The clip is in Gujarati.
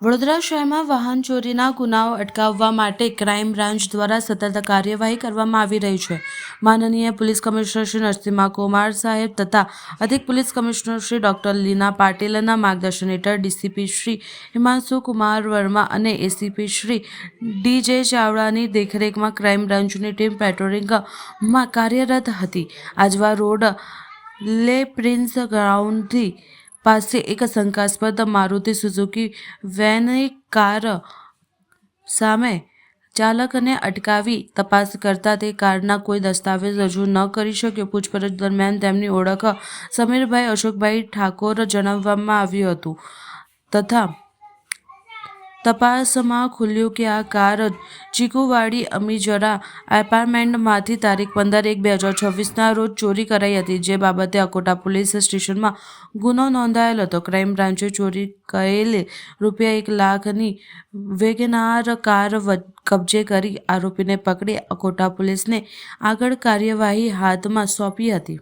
વડોદરા શહેરમાં વાહન ચોરીના ગુનાઓ અટકાવવા માટે ક્રાઇમ બ્રાન્ચ દ્વારા સતત કાર્યવાહી કરવામાં આવી રહી છે. માનનીય પોલીસ કમિશનર શ્રી નરસિંહા કુમાર સાહેબ તથા અધિક police commissioner Shri doctor Leena પાટીલના માર્ગદર્શન હેઠળ ડીસીપી શ્રી હિમાંશુ કુમાર વર્મા અને એસીપી શ્રી ડી જે ચાવડાની દેખરેખમાં ક્રાઇમ બ્રાન્ચની ટીમ પેટ્રોલિંગમાં કાર્યરત હતી. આજવા રોડ લે પ્રિન્સ ગ્રાઉન્ડથી પાસે એક શંકાસ્પદ મારુતિ સુઝુકી વેનની કાર સામે ચાલકને અટકાવી તપાસ કરતા તે કારના કોઈ દસ્તાવેજ રજૂ ન કરી શક્યો. પૂછપરછ દરમિયાન તેમની ઓળખ સમીરભાઈ અશોકભાઈ ઠાકોર જણાવવામાં આવ્યું હતું તથા તપાસમાં ખુલ્યું કે આ કાર ચીકુવાડી અમીજરા એપાર્ટમેન્ટમાંથી તારીખ પંદર એક બે હજાર છવ્વીસના રોજ ચોરી કરાઈ હતી, જે બાબતે અકોટા પોલીસ સ્ટેશનમાં ગુનો નોંધાયેલ હતો. ક્રાઇમ બ્રાન્ચે ચોરી કરેલી રૂપિયા એક લાખની વેગનાર કાર કબજે કરી આરોપીને પકડી અકોટા પોલીસને આગળ કાર્યવાહી હાથમાં સોંપી હતી.